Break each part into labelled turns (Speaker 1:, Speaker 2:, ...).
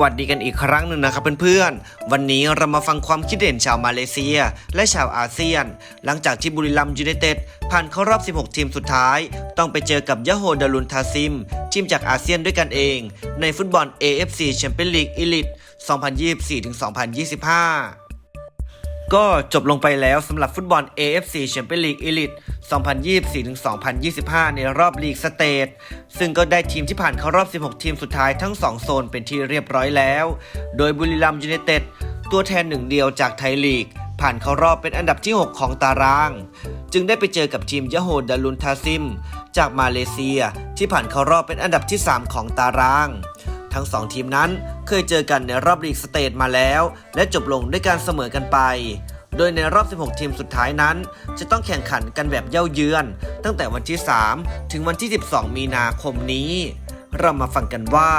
Speaker 1: วัสดีกันอีกครั้งหนึ่งนะครับเพื่อนๆ วันนี้เรามาฟังความคิดเห็นชาวมาเลเซีย และชาวอาเซียน หลังจากที่บุรีรัมย์ยูไนเต็ดผ่านเข้ารอบ 16 ทีมสุดท้าย ต้องไปเจอกับยะโฮดารุนทาซิม ทีมจากอาเซียนด้วยกันเอง ในฟุตบอล AFC Champions League Elite 2024-2025 ก็จบลงไปแล้วสำหรับฟุตบอล AFC Champions League Elite 2024-2025 ในรอบลีกสเตทซึ่งก็ได้ทีมที่ผ่านเข้ารอบ 16 ทีมสุดท้ายทั้ง 2 โซนเป็นที่เรียบร้อยแล้ว โดยบุรีรัมย์ยูไนเต็ดตัวแทนหนึ่งเดียวจากไทยลีก ผ่านเข้ารอบเป็นอันดับที่ 6 ของตาราง จึงได้ไปเจอกับทีมยะโฮดารุนทาซิม จากมาเลเซียที่ผ่านเข้ารอบเป็นอันดับที่ 3 ของตาราง ทั้งสองทีมนั้นเคยเจอกันในรอบลีกสเตทมาแล้ว และจบลงด้วยการเสมอกันไป โดยในรอบ 16 ทีมสุดท้ายนั้น จะต้องแข่งขันกันแบบเย่าเยือน ตั้งแต่วันที่ 3 ถึงวันที่ 12 มีนาคมนี้ เรามาฟังกันว่า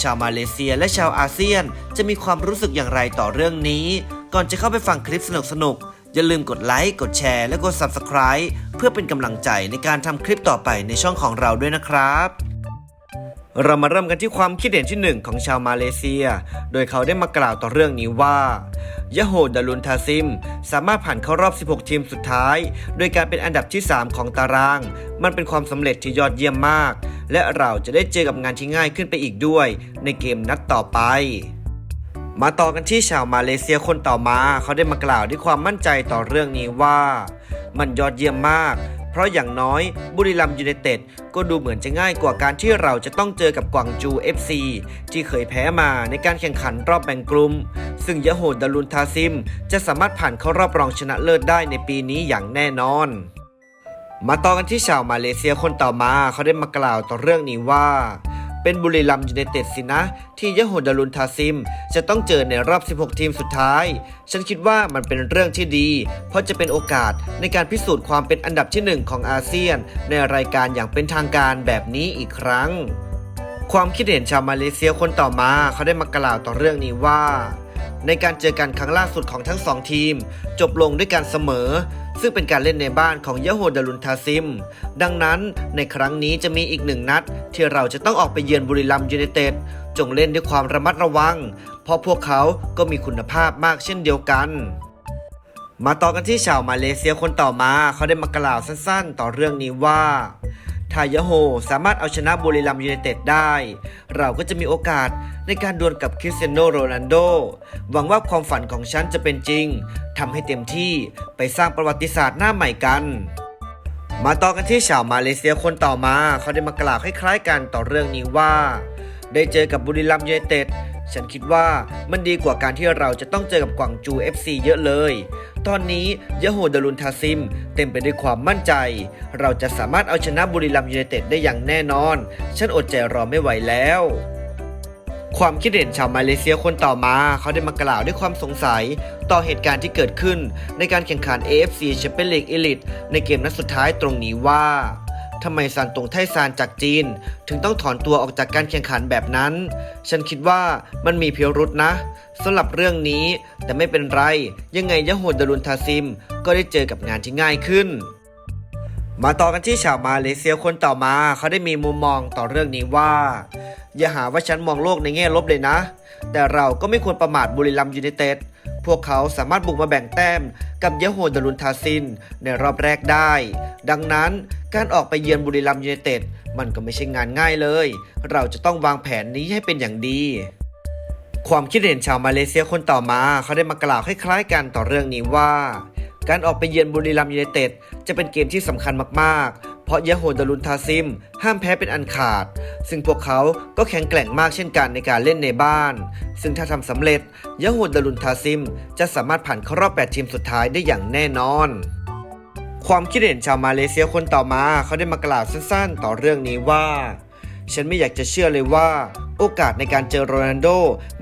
Speaker 1: ชาวมาเลเซียและชาวอาเซียนจะมีความรู้สึกอย่างไรต่อเรื่องนี้ ก่อนจะเข้าไปฟังคลิปสนุกๆอย่าลืมกดไลค์ กดแชร์ และกด Subscribe เพื่อเป็นกำลังใจในการทำคลิปต่อไปในช่องของเราด้วยนะครับ เรามาเริ่มกันที่ความคิดเห็นที่หนึ่งของชาวมาเลเซีย โดยเขาได้มากล่าวต่อเรื่องนี้ว่ายะโฮดารุนทาซิม สามารถผ่านเข้ารอบ 16 ทีมสุดท้าย โดยการเป็นอันดับที่ 3 ของตาราง มันเป็นความสำเร็จที่ยอดเยี่ยมมาก และเราจะได้เจอกับงานที่ง่ายขึ้นไปอีกด้วย ในเกมนัดต่อไปมาต่อกันที่ชาวมาเลเซียคนต่อมา เขาได้มากล่าวด้วยความมั่นใจต่อเรื่องนี้ว่า มันยอดเยี่ยมมาก เพราะอย่างน้อยบุรีรัมยูไนเต็ดก็ดูเหมือนจะง่ายกว่าการที่เราจะต้องเจอกับกวางจู FC ที่เคยแพ้มาในการแข่งขันรอบแบ่งกลุ่ม ซึ่งยะโฮดารุนทาซิม จะสามารถผ่านเข้ารอบรองชนะเลิศได้ในปีนี้อย่างแน่นอน มาต่อกันที่ชาวมาเลเซียคนต่อมาเขาได้มากล่าวต่อเรื่องนี้ว่า เป็นบุรีรัมยูไนเต็ดสินะ ที่ยะโฮดารุนทาซิม จะต้องเจอในรอบ 16 ทีมสุดท้าย ฉันคิดว่ามันเป็นเรื่องที่ดี เพราะจะเป็นโอกาสในการพิสูจน์ความเป็นอันดับที่ 1 ของอาเซียน ในรายการอย่างเป็นทางการแบบนี้อีกครั้ง ความคิดเห็นชาวมาเลเซียคนต่อมาเขาได้มากล่าวต่อเรื่องนี้ว่า ในการเจอกันครั้งล่าสุดของทั้งสองทีม จบลงด้วยการเสมอ ซึ่งเป็นการเล่นในบ้านของยะโฮดารุนทาซิม ดังนั้นในครั้งนี้จะมีอีกหนึ่งนัด ที่เราจะต้องออกไปเยือนบุรีรัมย์ยูไนเต็ดจงเล่นด้วยความระมัดระวัง เพราะพวกเขาก็มีคุณภาพมากเช่นเดียวกัน มาต่อกันที่ชาวมาเลเซียคนต่อมา เขาได้มากล่าวสั้นๆ ต่อเรื่องนี้ว่า ถ้ายโฮสามารถเอาชนะบุรีรัมย์ยูไนเต็ดได้ เราก็จะมีโอกาสในการดวลกับคริสเตียโนโรนัลโด หวังว่าความฝันของฉันจะเป็นจริง ทำให้เต็มที่ไปสร้างประวัติศาสตร์หน้าใหม่กัน มาต่อกันที่ชาวมาเลเซียคนต่อมา เขาได้มากล่าวคล้ายๆกันต่อเรื่องนี้ว่า ได้เจอกับบุรีรัมย์ยูไนเต็ดฉันคิดว่ามันดีกว่าการที่เราจะต้องเจอกับกวางจู FC เยอะเลย ตอนนี้ยะโฮดารุนทาซิม เต็มไปด้วยความมั่นใจ เราจะสามารถเอาชนะบุรีรัมย์ยูไนเต็ดได้อย่างแน่นอน ฉันอดใจรอไม่ไหวแล้วความคิดเห็นชาวมาเลเซียคนต่อมา เขาได้มากล่าวด้วยความสงสัย ต่อเหตุการณ์ที่เกิดขึ้นในการแข่งขัน AFC Champions League Elite ในเกมนัดสุดท้ายตรงนี้ว่า ทำไมซานตงไทซานจากจีน ถึงต้องถอนตัวออกจากการแข่งขันแบบนั้น ฉันคิดว่ามันมีเพียวรุษนะสำหรับเรื่องนี้ แต่ไม่เป็นไร ยังไงยะโฮดารุนทาซิม ก็ได้เจอกับงานที่ง่ายขึ้น มาต่อกันที่ชาวมาเลเซียคนต่อมา เขาได้มีมุมมองต่อเรื่องนี้ว่า อย่าหาว่าฉันมองโลกในแง่ลบเลยนะ แต่เราก็ไม่ควรประมาทบุรีรัมย์ยูไนเต็ดพวกเขาสามารถบุกมาแบ่งแต้มกับยะโฮดารุนทาซินในรอบแรกได้ ดังนั้น การออกไปเยือนบุรีรัมย์ยูไนเต็ดมันก็ไม่ใช่งานง่ายเลย เราจะต้องวางแผนนี้ให้เป็นอย่างดี ความคิดเห็นชาวมาเลเซียคนต่อมา เขาได้มากล่าวคล้ายๆกันต่อเรื่องนี้ว่า การออกไปเยือนบุรีรัมย์ยูไนเต็ดจะเป็นเกมที่สำคัญมากๆ เพราะยะโฮดารุนทาซิม ห้ามแพ้เป็นอันขาด ซึ่งพวกเขาก็แข็งแกร่งมากเช่นกันในการเล่นในบ้าน ซึ่งถ้าทำสำเร็จยะโฮดารุนทาซิม จะสามารถผ่านเข้ารอบ 8 ทีมสุดท้ายได้อย่างแน่นอน ความคิดเห็นชาวมาเลเซียคนต่อมาเขาได้มากล่าวสั้นๆ ต่อเรื่องนี้ว่า ฉันไม่อยากจะเชื่อเลยว่า โอกาสในการเจอโรนัลโด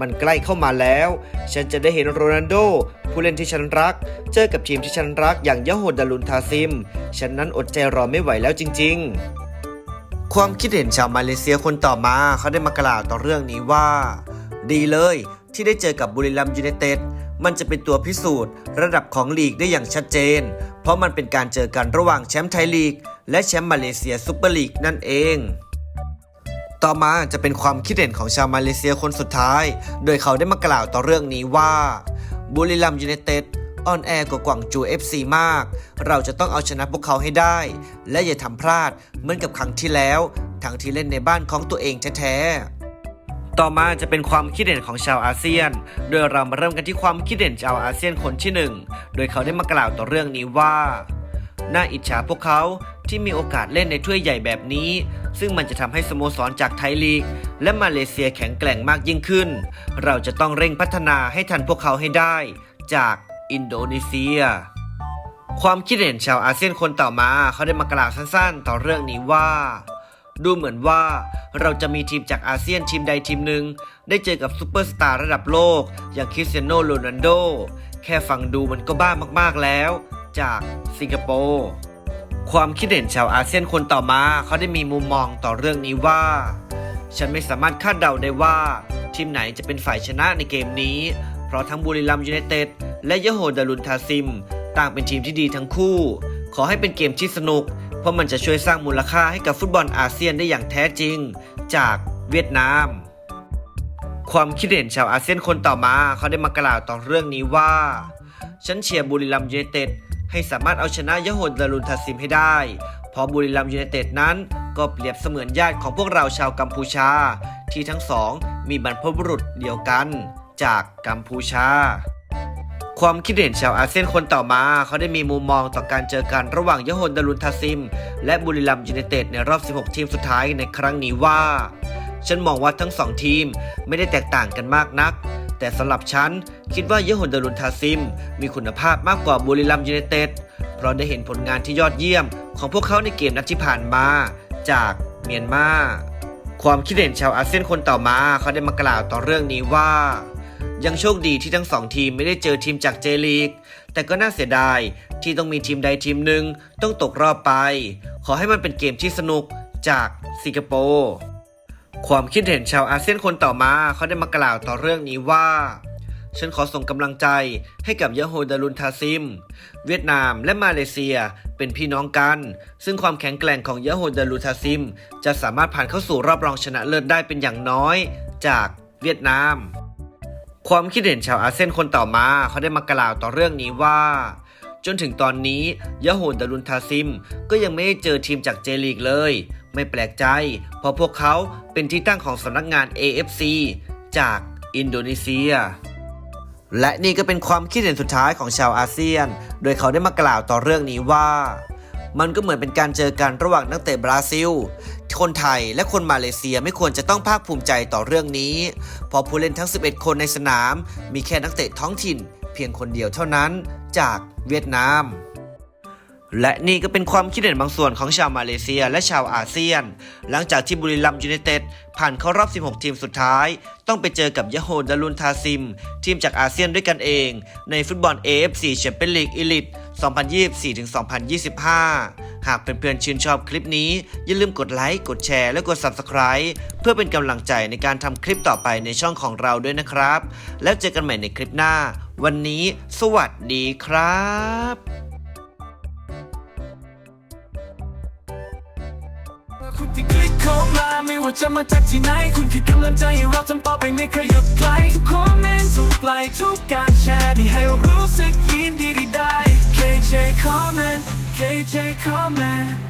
Speaker 1: มันใกล้เข้ามาแล้ว ฉันจะได้เห็นโรนัลโดผู้เล่นที่ฉันรัก เจอกับทีมที่ฉันรักอย่างยะโฮดารุนทาซิม ฉันนั้นอดใจรอไม่ไหวแล้วจริง ๆ ความคิดเห็นชาวมาเลเซียคนต่อมาเขาได้มากล่าวต่อเรื่องนี้ว่า ดีเลยที่ได้เจอกับบุรีรัมยูไนเต็ดมันจะเป็นตัวพิสูจน์ ระดับของลีกได้อย่างชัดเจน ราะมันเป็นการเจอกันระหว่างแชมป์ไทยลีก และแชมป์มาเลเซียซุปเปอร์ลีกนั่นเอง ต่อมาจะเป็นความคิดเห็นของชาวมาเลเซียคนสุดท้าย โดยเขาได้มากล่าวต่อเรื่องนี้ว่าบุรีรัมย์ยูไนเต็ดออนแอร์กว่ากวางจู FC มาก เราจะต้องเอาชนะพวกเขาให้ได้ และอย่าทำพลาดเหมือนกับครั้งที่แล้ว ทั้งที่เล่นในบ้านของตัวเองแท้ๆ ต่อมาจะเป็นความคิดเห็นของชาวอาเซียน โดยเรามาเริ่มกันที่ความคิดเห็นชาวอาเซียนคนที่หนึ่งโดยเขาได้มากล่าวต่อเรื่องนี้ว่า น่าอิจฉาพวกเขาที่มีโอกาสเล่นในถ้วยใหญ่แบบนี้ ซึ่งมันจะทำให้สโมสรจากไทยลีก และมาเลเซียแข็งแกร่งมากยิ่งขึ้น เราจะต้องเร่งพัฒนาให้ทันพวกเขาให้ได้ จากอินโดนีเซีย ความคิดเห็นชาวอาเซียนคนต่อมาเขาได้มากล่าวสั้นๆ ต่อเรื่องนี้ว่า ดูเหมือนว่าเราจะมีทีมจากอาเซียนทีมใดทีมหนึ่ง ได้เจอกับซูเปอร์สตาร์ระดับโลก อย่างคริสเตียโนโรนัลโด แค่ฟังดูมันก็บ้ามากๆแล้ว จากสิงคโปร์ ความคิดเห็นชาวอาเซียนคนต่อมาเขาได้มีมุมมองต่อเรื่องนี้ว่า ฉันไม่สามารถคาดเดาได้ว่า ทีมไหนจะเป็นฝ่ายชนะในเกมนี้ เพราะทั้งบุรีรัมยูไนเต็ดและยโฮดารุนทาซิม ต่างเป็นทีมที่ดีทั้งคู่ ขอให้เป็นเกมที่สนุก ราะมันจะช่วยสร้างมูลค่าให้กับฟุตบอลอาเซียนได้อย่างแท้จริง จากเวียดนาม ความคิดเห็นชาวอาเซียนคนต่อมาเขาได้มากล่าวต่อเรื่องนี้ว่า ฉันเชียร์บุรีรัมย์ยูไนเต็ดให้สามารถเอาชนะยโฮดารุนทาซิมให้ได้ เพราะบุรีรัมย์ยูไนเต็ดนั้น ก็เปรียบเสมือนญาติของพวกเราชาวกัมพูชา ที่ทั้งสองมีบรรพบุรุษเดียวกัน จากกัมพูชา ความคิดเห็นชาวอาเซียนคนต่อมา เขาได้มีมุมมองต่อการเจอกันระหว่างยโฮดารุนทาซิม และบุรีรัมยูไนเต็ดในรอบ 16 ทีมสุดท้ายในครั้งนี้ว่า ฉันมองว่าทั้งสองทีมไม่ได้แตกต่างกันมากนัก แต่สำหรับฉัน คิดว่ายโฮดารุนทาซิม มีคุณภาพมากกว่าบุรีรัมย์ยูไนเต็ดเพราะได้เห็นผลงานที่ยอดเยี่ยม ของพวกเขาในเกมนัดที่ผ่านมา จากเมียนมาความคิดเห็นชาวอาเซียนคนต่อมา เขาได้มากล่าวต่อเรื่องนี้ว่า ยังโชคดีที่ทั้งสองทีมไม่ได้เจอทีมจากเจลีก แต่ก็น่าเสียดายที่ต้องมีทีมใดทีมหนึ่งต้องตกรอบไป ขอให้มันเป็นเกมที่สนุกจากสิงคโปร์ความคิดเห็นชาวอาเซียนคนต่อมาเขาได้มากล่าวต่อเรื่องนี้ว่า ฉันขอส่งกำลังใจให้กับยะโฮดารุนทาซิม เวียดนามและมาเลเซียเป็นพี่น้องกัน ซึ่งความแข็งแกร่งของยะโฮดารุนทาซิม จะสามารถผ่านเข้าสู่รอบรองชนะเลิศได้เป็นอย่างน้อย จากเวียดนาม ความคิดเห็นชาวอาเซียนคนต่อมาเขาได้มากล่าวต่อเรื่องนี้ว่า จนถึงตอนนี้ยะโฮนดารุนทาซิม ก็ยังไม่ได้เจอทีมจากเจลีกเลย ไม่แปลกใจ เพราะพวกเขาเป็นที่ตั้งของสำนักงาน AFC จากอินโดนีเซีย และนี่ก็เป็นความคิดเห็นสุดท้ายของชาวอาเซียน โดยเขาได้มากล่าวต่อเรื่องนี้ว่า มันก็เหมือนเป็นการเจอกันระหว่างนักเตะบราซิล คนไทยและคนมาเลเซียไม่ควรจะต้องภาคภูมิใจต่อเรื่องนี้ เพราะผู้เล่นทั้ง 11 คนในสนาม มีแค่นักเตะท้องถิ่น เพียงคนเดียวเท่านั้นจากเวียดนาม และนี่ก็เป็นความคิดเห็นบางส่วนของชาวมาเลเซียและชาวอาเซียน หลังจากที่บุรีรัมย์ยูไนเต็ดผ่านเข้ารอบ 16 ทีมสุดท้าย ต้องไปเจอกับยะโฮดารุนทาซิม ทีมจากอาเซียนด้วยกันเอง ในฟุตบอล AFC แชมเปี้ยนลีก Elite 2024-2025 หากเพื่อนๆชื่นชอบคลิปนี้ อย่าลืมกดไลค์ กดแชร์ และกด Subscribe เพื่อเป็นกำลังใจในการทำคลิปต่อไปในช่องของเราด้วยนะครับ แล้วเจอกันใหม่ในคลิปหน้า วันนี้ สวัสดีครับ
Speaker 2: คุณที่คลิกเข้ามาไม่ว่าจะมาจากที่ไหน คุณคือกำลังใจให้เราทำต่อไปไม่เคยหยุดไกลทุกคอมเมนต์ทุกไลค์ทุกการแชร์ที่ให้เรารู้สึกยินดีได้ KJ comment KJ comment